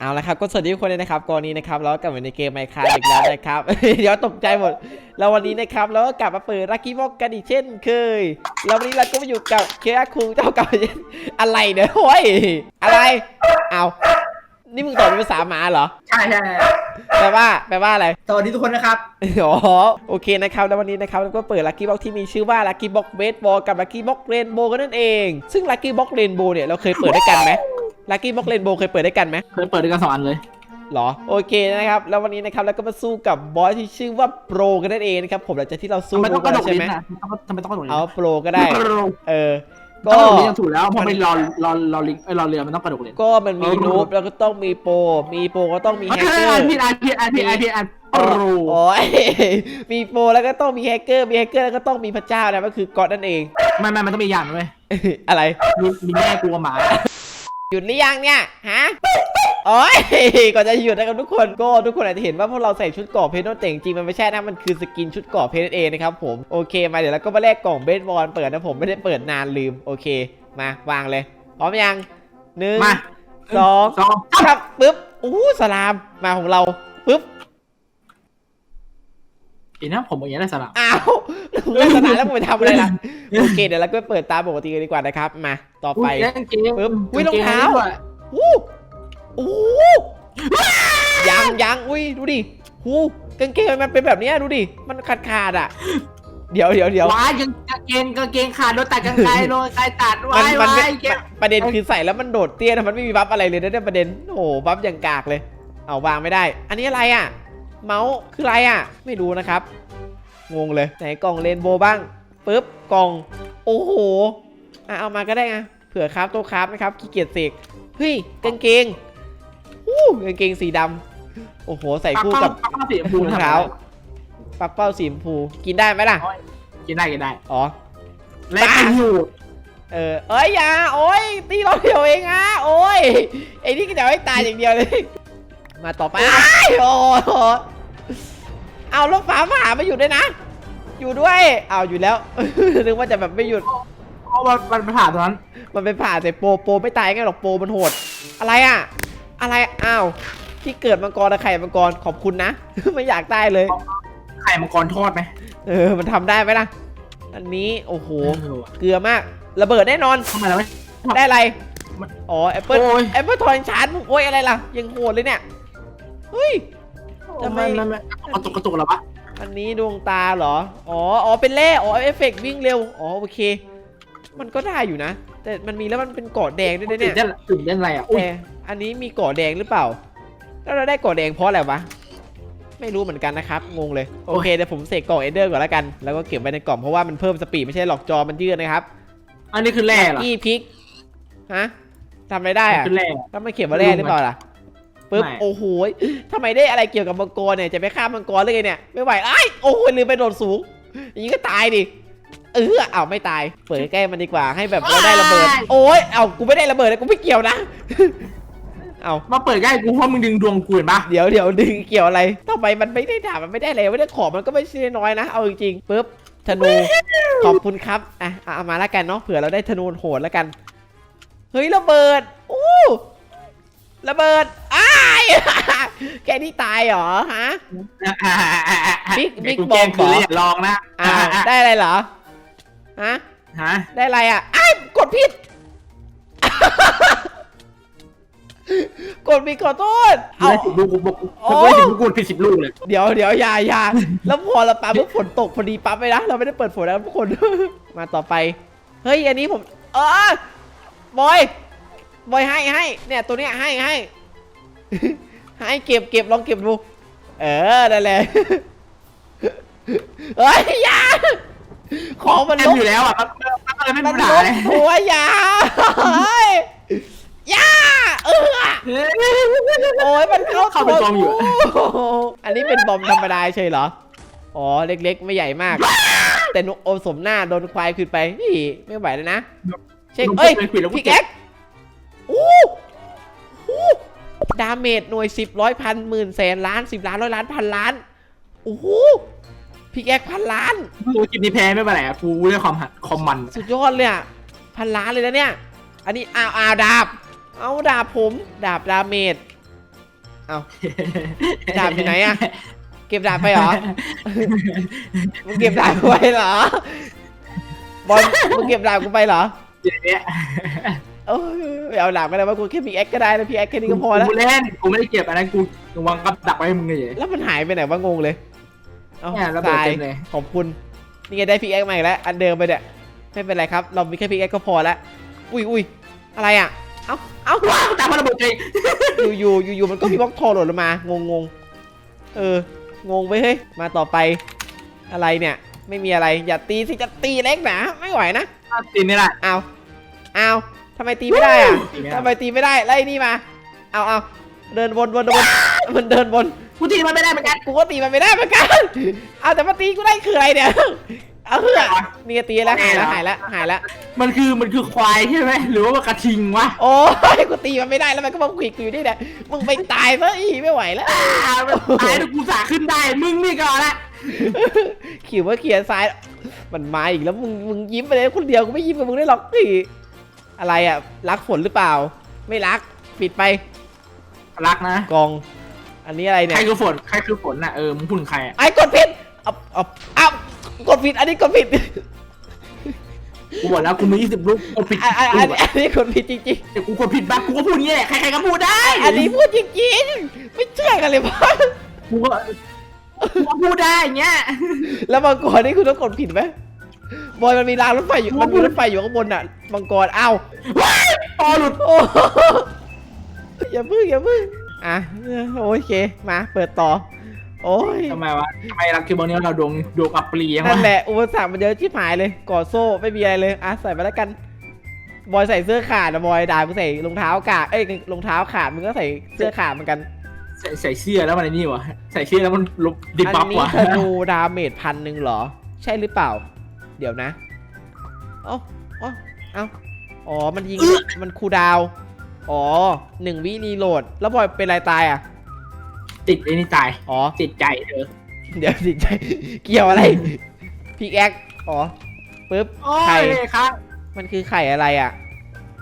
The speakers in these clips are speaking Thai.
เอาละครับก็สวัสดีทุกคนเลยนะครับก่อนนี้นะครับเราก็กลับมาในเกมไมค์ค a อีกแล้วนะครับ เดี๋ยวตกใจหมด แล้ววันนี้นะครับเราก็กลับมาเปิดลักกี้บ็อกกันอีกเช่นเคยแล้ววันนี้เราก็มาอยู่กับเคอาคุงเจ้าเก่าเช่นอะไรเนี่ยโอ้ยอะไรเอานี่มึงตอบเป็นภาษาหมาเหรอใช่ใช่แปลว่าแปลว่าอะไรสวัสดีทุกคนนะครับอ๋อโอเคนะครับแล้ววันนี้นะครับเราก็เปิดลั c กี้บ็อกที่มีชื่อว่าลั c กี้บ็อกเบสบอลกับลั c กี้บ็อกเรนโบกันนั่นเอง ซึ่งลั c กี้บ็อกเรนโบเนี่ยเราเคยเปิดด้วยกันไหม ลั c กี้บ็อกเรนโบเคยเปิดด้วยกันไหมเคยเปิดด้วยกันสองอันเลยหรอโอเคนะครับ แล้ววันนี้นะครับเราก็มาสู้กับบอสที่ชื่อว่าโปรกันนั่นเองนะครับผมหลังจากที่เราสู้ทำไมต้องกระดกใช่ลิ้ไหมนอะทำไมต้องกระดกลิ้นเอาโปรก็ได้กระดกเออก็ก็กระดกลิ้นยังถูกแล้วพอไปรอรอรอลิงเอ้ยรอเรือมันต้องกระดกลิ้นก็มันมีนูบแล้วก็ต้องมีโปรมีโปรก็ต้องมีแฮกเกออ่านร์พี่อ่านพี่อ่านพี่อ่านพี่อ่านโอ้โหโอ้ยมีโปรแล้วก็ต้องมีแฮกเกอร์มีแฮกเกอร์แล้วก็ต้องมีพระเจ้านะก็คือก็อดนั่นเองไม่ไม่มันต้องมีอย่างเว้ยอะไรมีมีแม่กลัวหมา หยุดหรือยังเนี่ยฮะโอ้ยก่อนจะหยุดนะครับทุกคนก็ทุกคนอาจจะเห็นว่าพวกเราใส่ชุดเกราะเพชรโนตแต่จริงๆมันไม่ใช่นะมันคือสกินชุดเกราะเพชรนั่นเองนะครับผมโอเคมาเดี๋ยวเราก็มาแลกกล่องเบสบอลเปิดนะผมไม่ได้เปิดนานลืมโอเค มาวางเลยพร้อมยังหนึ่งมาสองสองครับปึ๊บอู้สลามมาของเราปึ๊บเห็นนะผมอย่างนี้ได้สลับอ้าวเล่นสนามแล้วผมไปทำอะไรล่ะโอเคเดี๋ยวเราก็เปิดตามปกติกันดีกว่านะครับมา ต่อไปเล่นเกมปึ๊บอุ๊ยรองเท้าล่นกมด้วยอู้อู้ยังยังอุ้ยดูดิหูกางเกงมันเป็นแบบเนี้ยดูดิ มันขาดขาดๆอะ เดี๋ยวเดี๋ยวเดี๋ยวว้ายยังกางเกงกางเกงขาดโดนตัดกางไกลโดนไกลตัดมัว้ายมัว้าไม่ยเกมประเด็นคือใส่แล้วมันโดดเตี้ยนะมันไม่มีบัฟอะไรเลยนะเนี่ยประเด็นโอ้โหบัฟอย่างกากเลย เอาวางไม่ได้ อันนี้อะไรอะ เมาส์คืออะไรอะ ไม่รู้นะครับ งงเลยไหนกล่องเรนโบว์บ้างปึ๊บกล่อง โอ้โหอะเอามาก็ได้ไงเผื่อครับตัวครับนะครับขี้เกียจเสกเฮ้ยกางเกงอู้กางเกงสีดำโอ้โหใส่คู่กับปักเป้าสีชมพูรองเท้าปักเป้าสีชมพูกินได้ไหมล่ะ กินได้กินได้อ๋อและกันอยู่เออเอ้ยอย่าโอ้ยตีเราเดียวเองอะโอ้ยไอ้นี่ก็จะเอาให้ตายอย่างเดียวเลย มาต่อไปอ้ายโอ้โหเอาลูกฟ้าผ่ามาหยุดด้วยนะ อยู่ด้วยเอาอยู่แล้วนึกว่าจะแบบไม่หยุดเพ ราะมันมันผ่านตรงนั้นมันไปผ่าแต่โปรโปรไม่ตายไงหรอกโปรมันโหด อะไรอะ อะไรอ้าวที่เกิดมังกรนะไข่มังกรขอบคุณนะ ไม่อยากได้เลย ไข่มังกรทอดไหมเออ มันทำได้ไหมล่ะ อันนี้โอ้โหเออว่ะเกลือมาก ระเบิดแน่นอนทำไมเราไม่ ได้อะไรมันอ๋อแอปเปิลโอ้ย แอปเปิลทอยชาร์จโอ้ยอะไรล่ะ ยังโหดเลยเนี่ยเฮ้ย ทำไม นนกระตุกกระตุกเหรอวะอันนี้ดวงตาเหรอ อ๋อ อ๋อ เป็นแร่อ๋อ เอฟเฟกต์วิ่งเร็ว อ๋อ โอเค มันก็ได้อยู่นะ แต่มันมีแล้วมันเป็นเกาะแดงด้วยนะตื่เนี่นยเต้นตื่นเต้นอะไรอะอุ้ยแต่อันนี้มีเกาะแดงหรือเปล่า แล้วเราได้เกาะแดงเพราะอะไรวะ ไม่รู้เหมือนกันนะครับ งงเลย โอเคเดี๋ยวผมเสกกล่องเอเดอร์ก่อนแล้วกัน แล้วก็เก็บไว้ในกล่องเพราะว่ามันเพิ่มสปีดไม่ใช่หรอกจอมันยืดนะครับอันนี้คือแร่เหรออีพิก ฮะทำอะไรได้อะ คือแร่ถ้าไม่เขียนว่าแร่หรือเปล่าล่ะปึ๊บไม่ โอ้โหยทำไมได้อะไรเกี่ยวกับมังกรเนี่ยจะไปฆ่ามังกรเลยไงเนี่ยไม่ไหวไอ้ายโอ้โหลืมไปโดดสูงอย่างนี้ก็ตายดิ เออเอาไม่ตาย เปิดใกล้ๆมันดีกว่าให้แบบเราได้ระเบิด โอ้ยเอากูไม่ได้ระเบิดเลยกูไม่เกี่ยวนะ เอามาเปิดใกล้กูเพราะมึงดึงดวงกูเห็นปะเดี๋ยวเดี๋ยวดึงเกี่ยวอะไรทำไมมันไม่ได้ถามมันไม่ได้อะไรไม่ได้ของมันก็ไม่ใช่น้อยนะเอาจริงๆปึ๊บธนูขอบคุณครับอะเอาเอามาแล้วกันเนาะเผื่อเราได้ธนูโหดแล้วกัน เฮ้ยระเบิดอู้ระเบิดอ้ายแกนี่ตายเหรอฮะบิ๊กบิ๊กกูแกล้งบอมเหรอคือเลยอย่าลองนะอ่าได้อะไรเหรอ ฮะ ฮะได้อะไรอะอ้ายกดผิด กดผิดขอโทษ เอาเอาสิบลูกกูบอกโอ้กูสิบลูกกูผิดสิบลูกเลยเดี๋ยวเดี๋ยวอย่าอย่าแล้วพอเราปาปุ๊บฝนตกพอดีปั๊บไปนะ เราไม่ได้เปิดฝนนะทุกคน มาต่อไป เฮ้ย อันนี้ผม เออบอย บอยให้ให้ เนี่ย ตัวเนี้ยให้ให้ ให้เก็บเก็บลองเก็บดู เออ นั่นแหละ เฮ้ย อย่า ของมันแอลมบอยู่แล้วอะมันมันเลยไม่มัมีนปัญลหาบเลยหัวอย่าเฮ้ยอย่าเออเฮ้ยโอ้ยมันเข้าเข้าเป็นกองอยู่โโหอันนี้เป็นบอมธรรมดาใช่เหรอ อ๋อเล็กๆ ไม่ใหญ่มาก แต่หนุโอสมหน้าโดนควายขึ้นไปนี่ไม่ไหวแล้วนะ เช็คเอ้ยพี่แก๊กอู้หูดาเมจหน่วยสิบร้อยพันหมื่นแสนล้านสิบล้านร้อยล้านพันล้านโอ้โห พี่แก๊กพันล้าน กูกินนี่แพ้ไม่เป็นไรอะกูเรื่องความหัดคอมมันสุดยอดเลยอะพันล้านเลยนะเนี่ย อันนี้อ้าวอ้าวดาบ เอาดาบผม ดาบดาเมจเอาดาบอยู่ไหนอะเก็บดาบไปเหรอ มึงเก็บดาบกูไปเหรอ บอลมึงเก็บดาบกูไปเหรอเดี๋ยวเนี้ยโอ้ยไม่เอาดาบก็ได้ว่ากูแค่มีแอคก็ได้นะพี่แอคแค่นี้ก็พอแล้ว กูเล่น กูไม่ได้เก็บอันนั้นกูกูวางกับดักไว้ให้มึงเลยแล้วมันหายไปไหนวะงงเลย เอาเนี่ยระเบิดตายเต็มเลยขอบคุณ นี่ไงได้พิกแอคใหม่แล้ว อันเดิมไปเนี่ยไม่เป็นไรครับ เรามีแค่พิกแอคก็พอแล้วอุ้ยอุ้ยอะไรอะ เอ้าเอ้า ว้าวตามมาระเบิดเลยอยู่อยู่อยู่อยู่มันก็มีบล็อกทอหล่นลงมางงงงเอองงไปเฮ้ยมาต่อไปอะไรเนี่ย ไม่มีอะไรอย่าตีสิจะตีเล็กหนาไม่ไหวนะตีนี่แหละ เอาเอาทำไมตีไม่ได้อะตีไม่ได้ ทำไมตีไม่ได้ไล่นี่มา เอาเอาเดินวนวนวนมันเดินวน กูตีมันไม่ได้เหมือนกัน กูก็ตีมันไม่ได้เหมือนกันเอาแต่มาตีกูได้คืออะไรเนี่ย เอาเพื่อนี่ก็ตีแล้วหายแล้วหายแล้วหายแล้ว มันคือมันคือควายใช่ไหมหรือว่ามันกระทิงวะโอ้ยกูตีมันไม่ได้แล้วมันก็มาขวิดกูอยู่นี่แหละมึงไปตายซะอีไม่ไหวแล้วอ่ามันตายแล้วกูสาขึ้นได้ มึงนี่ก่อนละขิวว่าเขียนซ้าย มันมาอีกแล้วมึงมึงยิ้มไปเลยคนเดียวกูไม่ยิ้มกับมึงได้หรอกอีอะไรอะรักฝนหรือเปล่า ไม่รัก ปิดไป รักนะกอง อันนี้อะไรใคเนี่รยคือฝนใครคือฝนน่ะเออมึงพูดถึงใครอะไอ้กดผิดเอาเอาเอากดผิด อันนี้กดผิดกูบอกแล้วกูมี20ลูกกูผิดอันอันอันลูกอันนี้กดผิดจริงแต่กูกดผิดบ้างกูก็พูดอย่างนี้แหละใครๆก็พูดได้ๆ อันนี้พูดจริงๆ ไม่เชื่อกันเลยพ่อกูก็กูก็พูดได้อย่างเงี้ย แล้วมังกรนี่คุณต้องกดผิดไหมบอยมันมีรางรถไฟอยู่ มันมีรถไฟอยู่ข้างบนอะมังกรอ้าวพอหลุด โอ้โหอย่าพึ่งอย่าพึ่ง อะโอเคมาเปิดต่อ โอ้ยทำไมวะทำไมรักคิวบอลนี้เราดวงดวงอับปรียังนั่นวะแหละอุปสรรคมันเยอะชิบหายเลยกอดโซ่ไม่มีอะไรเลยอะใส่ไปแล้วกันบอยใส่เสื้อขาดนะบอยด่ามึงใส่รองเท้าขาดเอ้ยรองเท้าขาดมึงก็ใส่เสื้อขาดเหมือนกันใส่ใส่เสื้อแล้วมันไอ้นี่วะใส่เสื้อแล้วมันลบดิบอับับนี้วะธนูดาเมจพันหนึ่งเหรอ ใช่หรือเปล่า เดี๋ยวนะเอ๋ออ๋อเอ้าอ๋อมันยิงมันคูลดาวน์ อ๋อหนึ่งวิรีโหลด แล้วบอยเป็นอะไรตายอะ ติดไอ้นี่ตายอ๋อ ติดใจเธอ เดี๋ยวสิใจเกี่ยวอะไรพิกแอคอ๋อปึ๊บโอ้ไข่ยครับมันคือไข่อะไรอะ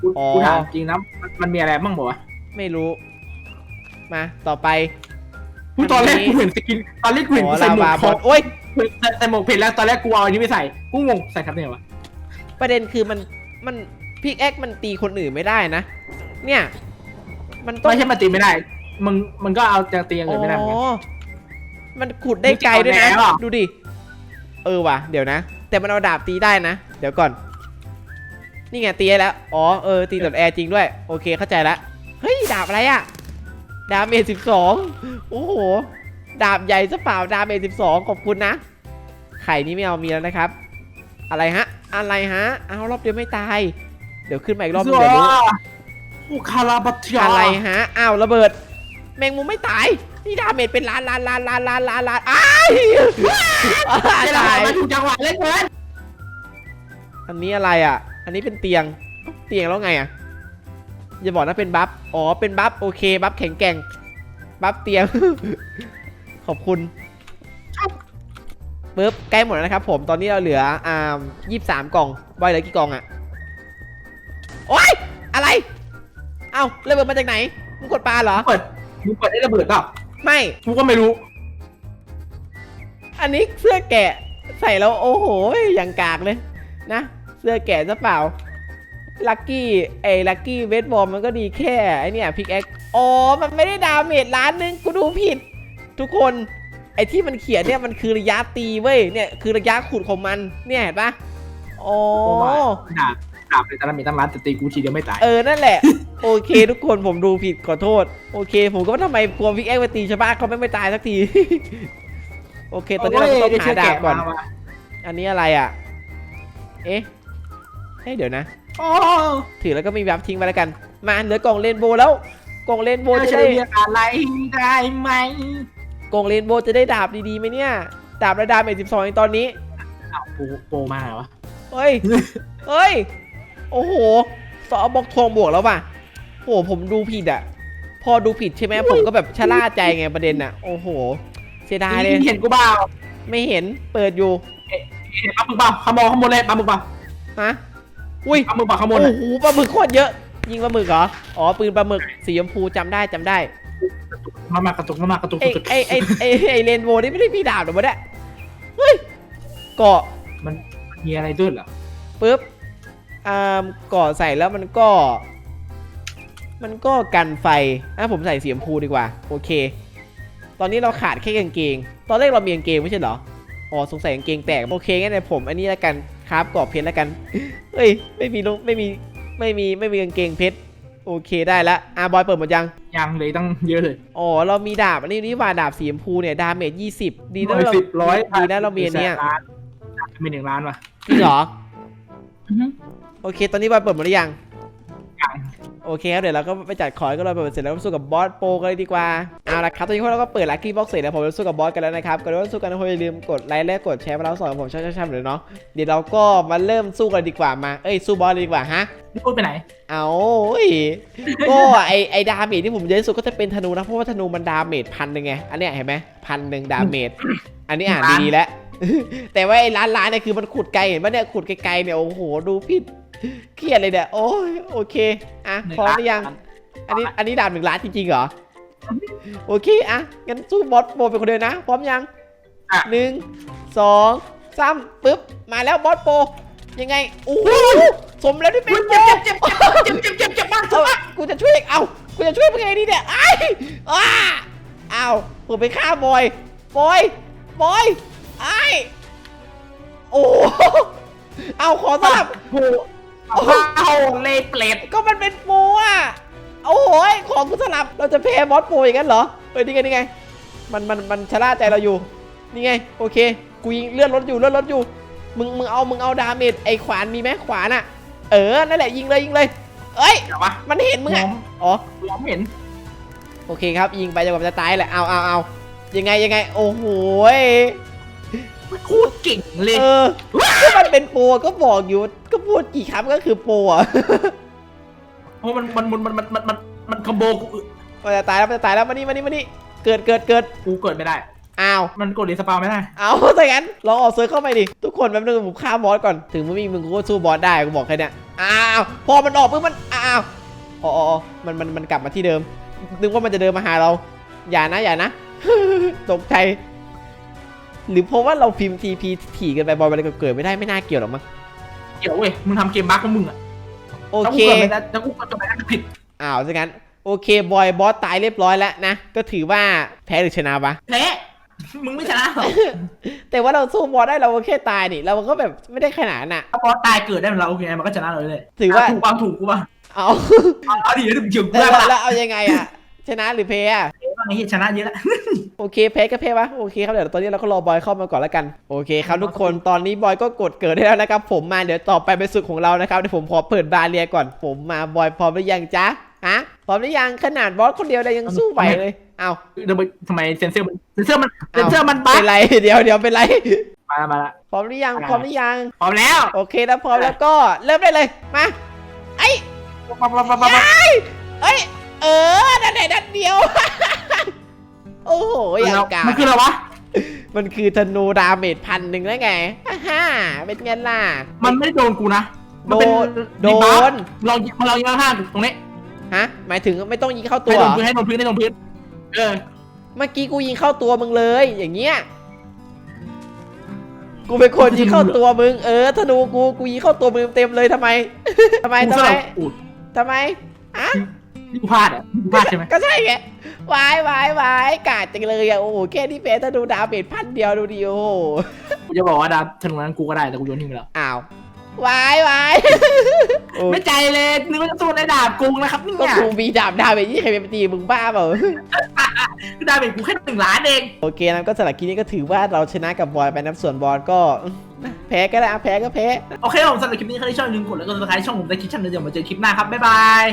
กูอ๋อ กูถามจริงนะมันมันมีอะไรบ้างบอกวะไม่รู้ มา ต่อไป กูตอนแรกอันนี้กูเห็นสกิน ตอนแรกกูเห็นอ๋อใส่ลาหมววากบพออลโอ้ยใส่ใส่หมวกเพชรแล้วตอนแรกกูเอาอันนี้ไม่ใส่ กูงงใส่ทับเนี่ยวะ ประเด็นคือมันมันพิกแอคมันตีคนอื่นไม่ได้นะ เนี่ย มันต้องไม่ใช่มาตีไม่ได้ มึงมันก็เอาจะตีอย่างอื่นไม่ได้เหมือนกัน อ๋อมันขุดได้ไกลด้วยนะ มึงจะเอาแล้วเหรอ ดูดิ เออว่ะ เดี๋ยวนะ แต่มันเอาดาบตีได้นะ เดี๋ยวก่อน นี่ไงตีได้แล้ว อ๋อ เออ ตีกับแอร์จริงด้วย โอเค เข้าใจละเฮ้ย ดาบอะไรอะดาเมจสิบสองโอ้โห ดาบใหญ่ซะเปล่า ดาเมจสิบสองขอบคุณนะ ไข่นี่ไม่เอามีแล้วนะครับ อะไรฮะ อะไรฮะ เอารอบเดียวไม่ตาย เดี๋ยวขึ้นมาอีกรอบนึงเดี๋ยวรู้ กูคาราบัตเทียอะไรฮะ อ้าวระเบิด แมงมุมไม่ตาย นี่ดาเมจเป็นล้านล้านล้านล้านล้านล้านล้านอ้ายอ้ายจะตายมาถูกจังหวะเล่นเกินอันนี้อะไรอะ อันนี้เป็นเตียงเอ้าเตียงแล้วไงอะ อย่าบอกนะเป็นบัฟ อ๋อ เป็นบัฟโอเค บัฟแข็งแกร่ง บัฟเตียง ขอบคุณปึ๊บใกล้หมดแล้วนะครับผม ตอนนี้เราเหลืออ่ายี่สามกล่องบอยเหลือกี่กล่องอะ โอ๊ยอะไร เอ้าระเบิดมาจากไหนมึงกดปลาเหรอ เปิดมึงเปิดได้ระเบิดเปล่าไม่ กูก็ไม่รู้ อันนี้เสื้อแกะใส่แล้วโอ้โหอย่างกากเลยนะ เสื้อแกะซะเปล่า ลักกี้ไอ้ลักกี้เวทบอลมันก็ดีแค่ไอเนี่ยพิกแอคอ๋อ มันไม่ได้ดาเมจล้านหนึงกูดูผิด ทุกคนไอ้ที่มันเขียนเนี่ยมันคือระยะตีเว้ยเนี่ยคือระยะขุดของมันเนี่ยเห็นปะอ๋อเพราะว่า ดาบดาบเป็นตะมีตั้งร้านแต่ตีกูทีเดียวไม่ตายเออนั่นแหละ โอเค ทุกคนผมดูผิดขอโทษ โอเค ผมก็ว่าทำไมกลัวพิกแอคไปตีชาวบ้านเขาไม่ไม่ตายสักที โอเค ตอนนี้เราก็ต้องหาดาบก่อนอันนี้อะไรอะ เอ๊ะเฮ้ยเดี๋ยวนะโอ้ถือแล้วก็มีบัฟทิ้งไปแล้วกัน มาเหลือกล่องเรนโบว์แล้ว กล่องเรนโบว์จะจะได้ เรียกอะไรได้ไหมกล่องเรนโบว์จะได้ดาบดีๆไหมเนี่ย ดาบระดาเมจสิบสองตอนนี้ อ้าวกูโปรมาเหรอวะ เฮ้ย เฮ้ย โอ้โหสอบบอกทองบวกแล้วป่ะโอ้โหผมดูผิดอะ พอดูผิดใช่ไหมผมก็แบบชะล่าใจไงประเด็นอะ โอ้โห เสียดายเลยเห็นกูเปล่าไม่เห็นเปิดอยู่เห็นปลาหมึกเปล่าขโมยขโมยเลยปลาหมึกเปล่าฮะอุ้ยปลาหมึกเปล่าขโมยโอ้โหปลาหมึกโคตรเยอะ ยิงปลาหมึกเหรออ๋อปืนปลาหมึกสีชมพูจำได้จำได้มามากระตุกมามากระตุกไอกระตุกไอไอไอไอเรนโบว์นี่ไม่ได้มีดาบหรอวะเนี่ยเฮ้ยเกาะมันมีอะไรด้วยเหรอปุ๊บ อ่าเกาะใส่แล้วมันก็ มันก็กันไฟอะผมใส่สีชมพูดีกว่า โอเค ตอนนี้เราขาดแค่กางเกง ตอนแรกเรามีกางเกงไม่ใช่เหรอ อ๋อสงสัยกางเกงแตก โอเคงั้นเดี๋ยวผมอันนี้แล้วกันครับกรอบเพชรแล้วกัน เฮ้ยไม่มีลูกไม่มีไม่มีไม่มีกางเกงเพชร โอเคได้ละอะบอยเปิดหมดยัง ยังเลยตั้งเยอะเลย อ๋อเรามีดาบอันนี้นี่ว่าดาบสีชมพูเนี่ยดาเมจยี่สิบดีนะร้อยเราสิบร้อยดีนะเรามีอันเนี้ยล้านมีหนึ่งล้านว่ะจริงเหรออือฮึ โอเค ตอนนี้บอยเปิดหมดหรือยังยัง โอเคครับ เดี๋ยวเราก็ไปจัดของก็เราเปิดเสร็จแล้วก็สู้กับบอสโปรกันเลยดีกว่า เอาละครับ ตอนนี้พวกเราก็เปิดลัคกี้บ็อกเสร็จแล้วผมจะสู้กับบอสกันแล้วนะครับก่อนที่จะสู้กันนะผมอย่าลืมกดไลค์และกดแชร์มาแล้วสอนผมช่วยๆๆเลยเนาะ เดี๋ยวเราก็มาเริ่มสู้กันดีกว่ามา เอ้ย สู้บอสเลยดีกว่าฮะนี่พูดไปไหน เอาเฮ้ยก็ไอไอดาเมจที่ผมเยอะที่สุดก็จะเป็นธนูนะ เพราะว่าธนูมันดาเมจพันหนึ่งไง อันเนี้ยเห็นไหมพันหนึ่งดาเมจ อันนี้อ่านดีๆแล้ว แต่ว่าไอ้ร้านร้านเนี่ยคือมันขุดไกลเห็นปะเนี่ยขุดไกลๆเนี่ยโอ้โหดูผิด เครียดเลยเนี่ยโอ้ยโอเคอะหนึ่งพร้อมล้านหรือยัง อันนี้อันนี้ดาบหนึ่งล้านจริงๆเหรอโอเคอะงั้นสู้บอสโบเป็นคนเดียวนะ พร้อมยังอะหนึ่งสองสามปึ๊บมาแล้วบอสโปยังไงโอ้โหสมแล้วที่เป็นโปเจ็บเจ็บเจ็บเจ็บเจ็บเจ็บมากเอากูจะช่วยเอากูจะช่วยมึงไงดีเนี่ยไอ้อ้าเอาผมไปฆ่าบอยบอยบอยไอ้โอ้โหเอาขอสลับโอ้โห เอาเลยเปลดก็มันเป็นโปรอะโอ้โหยของกูสลับเราจะแพ้บอสโปรอย่างนั้นเหรอเฮ้ยนี่ไงนี่ไง มันมันมันชะล่าใจเราอยู่นี่ไงโอเคกูยิงเลื่อนรถอยู่เลื่อนรถอยู่ มึงมึงเอามึงเอาดาเมจไอ้ขวานมีไหมขวานอะ เออนั่นแหละยิงเลยยิงเลยเอ้ยเดี๋ยววะมันเห็นมึงอะมองอ๋อมองไม่เห็น โอเคครับยิงไปจนกว่ามันจะตายแหละเอาเอาเอายังไงยังไง โอ้โหย พูดเก่งเลยเออก็มันเป็นโปรก็บอกอยู่ก็พูดกี่ครั้งก็คือโปรอะเพราะมันมันมันมันมันมันมันคอมโบกูมันจะตายแล้วมันจะตายแล้วมานี่มานี่มานี่เกิดเกิดเกิดกูเกิดไม่ได้ อ้าว มันกดเลสปาวไม่ได้อ้าวแต่งั้นลองออกเซิร์ฟเข้าไปดิ ทุกคนแป๊บนึงผมฆ่าบอสก่อน ถึงมึงมีมึงก็สู้บอสได้กูบอกแค่นี้อ้าว พอมันออกปุ๊บมัน อ้าว อ๋อมันมันมันกลับมาที่เดิม นึกว่ามันจะเดินมาหาเรา อย่านะอย่านะ ตกใจ หรือเพราะว่าเราพิมพ์ทีพีถี่เกันไปบอลมันเลยเกิดไม่ได้ไม่น่าเกี่ยวหรอกมั้งเดี๋ยวเว้ยมึงทำเกมบั๊กของมึงอะโอถ้าเคกูเกิดไม่ได้ถ้ากูเกิดไม่ได้ก็ผิดอ้าวซะงั้นโอเคบอยบอสตายเรียบร้อยแล้วนะ ก็ถือว่าแพ้หรือชนะวะแพ้มึงไม่ชนะหรอกแต่ว่าเราสู้บอสได้เราก็แค่ตายนี่เราก็แบบไม่ได้ขนาดนั้นน่ะถ้าบอสตายเกิดได้เหมือนเราโอเคมันก็ชนะเลยเลยถือว่าถูกบ้างถูกกูบ้างเอาเอาเอาดิเดี๋ยวถึงเฉียวกูแล้วได้ปะแล้วล่ะเอายังไงอะชนะหรือแพ้ อะไอ้เหี้ยชนะเยอะแล้ว โอเคแพ้ก็แพ้วะโอเคครับเดี๋ยวตอนนี้เราก็รอบอยเข้ามาก่อนแล้วกันโอเคครับทุกคนตอนนี้บอยก็กดเกิดได้แล้วนะครับผมมาเดี๋ยวต่อไปเป็นสุดของเรานะครับเดี๋ยวผมขอเปิดบาเรียก่อนผมมาบอยพร้อมหรือยังจ๊ะฮะพร้อมหรือยังขนาดบอสคนเดียวเลยยังสู้ไหวเลยเอาเดี๋ยวไปทำไมเซนเซอร์มันเซนเซอร์มันเซนเซอร์มันบั๊เป็กนไรเดี๋ยวเดี๋ยวเป็นไรมาแล้วมาแล้วพร้อมหรือยังอะไรพร้อมหรือยังพร้อมแล้วโอเคแล้วพร้อมแล้วก็เริ่มได้เลยมาไอ้ปั๊บปั๊บปั๊บปั๊บปั๊บเอ้ยเออนั่นแหละนัดเดียว โอ้โหอย่างกามันคืออะไรวะ มันคือธนูดาเมจพันหนึ่งแล้วไงอ่าฮ่าเป็นไงล่ะ มันไม่ได้โดนกูนะโดนโดดีบัฟนลองยิงลองยิงข้างๆตรงนี้ฮะ หมายถึงไม่ต้องยิงเข้าตัให้วโดเหรนอพื้นให้โดนพื้นให้โดนพื้น เออ เมื่อกี้กูยิงเข้าตัวมึงเลย อย่างเงี้ย กูเป็นคนยิงเข้าตัวมึง เออธนูกู กูยิงเข้าตัวมึงเต็มเลยทำไม ทำไมกูทำสไมลับอูดทำไมอะ นี่กูพลาดอะกูพลาดใช่ไหมก็ใช่ไงวายวายวายกาดจังเลยอะโอ้โหแค่ที่เพธนูดาเมจพันเดียวดูดิโอโหกูจะบอกว่าดาวธนูนั้นกูก็ได้แต่กูโยนทิ้งไปแล้วอ้าววายวายโอ้ไม่ใจเลยนึกว่าจะสู้ในดาบกูนะครับเนี่ก็ยกูมีดาบดาเมจยี่ใครเป็นตีมึงบ้าเปล่า คือดาบเป็นกูแค่หนึ่งล้านเองโอเคนะก็สำหรับคลิปนี้ก็ถือว่าเราชนะกับบอยไปนะส่วนบอลก็อืมแพ้ก็ได้อะแพ้ก็แพ้ โอเคผมสำหรับคลิปนี้ใครที่ชอบอย่าลืมกดไลค์กดซับสไครต์ช่องผมในคลิปชั่นเดี๋ยวมาเจอคลิปหน้าครับบ๊ายบาย